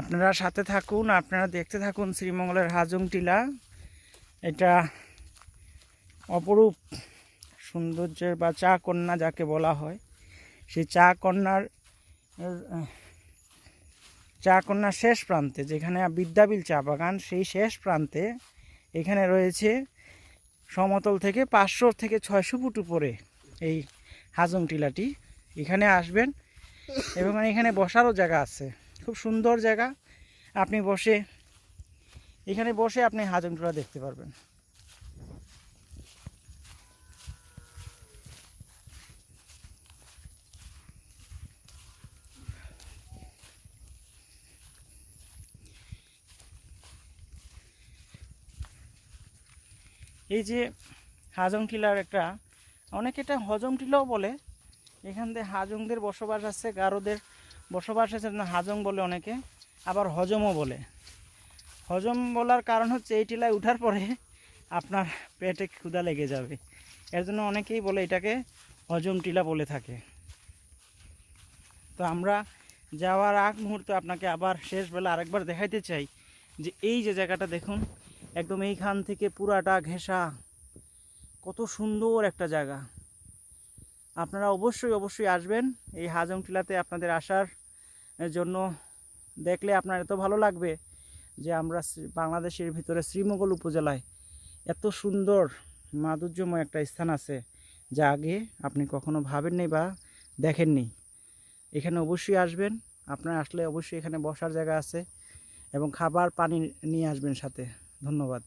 আপনারা সাথে থাকুন, আপনারা দেখতে থাকুন শ্রীমঙ্গলের হাজং টিলা এটা অপরূপ সৌন্দর্যের বা চা কন্যা যাকে বলা হয়, সেই চা কন্যার চা কন্যার শেষ প্রান্তে যেখানে বিদ্যাবিল চা বাগান, সেই শেষ প্রান্তে এখানে রয়েছে সমতল থেকে পাঁচশো থেকে ছয়শো ফুট উপরে এই হাজং টিলাটি এখানে আসবেন এবং এখানে বসারও জায়গা আছে। খুব সুন্দর জায়গা। আপনি বসে, এখানে বসে আপনি হাজং টিলা দেখতে পারবেন। এই যে হাজং টিলার একটা, অনেকে এটা হজম টিলাও বলে, এখান থেকে হাজংদের বসবাস আছে, গারোদের বসবাস আছে হাজং বলে অনেকে, আবার হজমও বলে। হজম বলার কারণ হচ্ছে এই টিলায় উঠার পরে আপনার পেটে ক্ষুধা লেগে যাবে। এর জন্য অনেকেই বলে এটাকে হজম টিলা বলে থাকে। তো আমরা যাওয়ার আগ মুহূর্তে আপনাকে আবার শেষবেলা আরেকবার দেখাইতে চাই যে এই যে জায়গাটা দেখুন, একদম এইখান থেকে পুরাটা ঘেঁষা। কত সুন্দর একটা জায়গা। আপনারা অবশ্যই অবশ্যই আসবেন এই হাজং টিলাতে আপনাদের আসার জন্য। দেখলে আপনার এত ভালো লাগবে যে আমরা বাংলাদেশের ভিতরে শ্রীমঙ্গল উপজেলায় এত সুন্দর, মাধুর্যময় একটা স্থান আছে যা আগে আপনি কখনো ভাবেননি বা দেখেননি। এখানে অবশ্যই আসবেন, আপনার আসলে অবশ্যই এখানে বসার জায়গা আছে এবং খাবার, পানি নিয়ে আসবেন সাথে। ধন্যবাদ।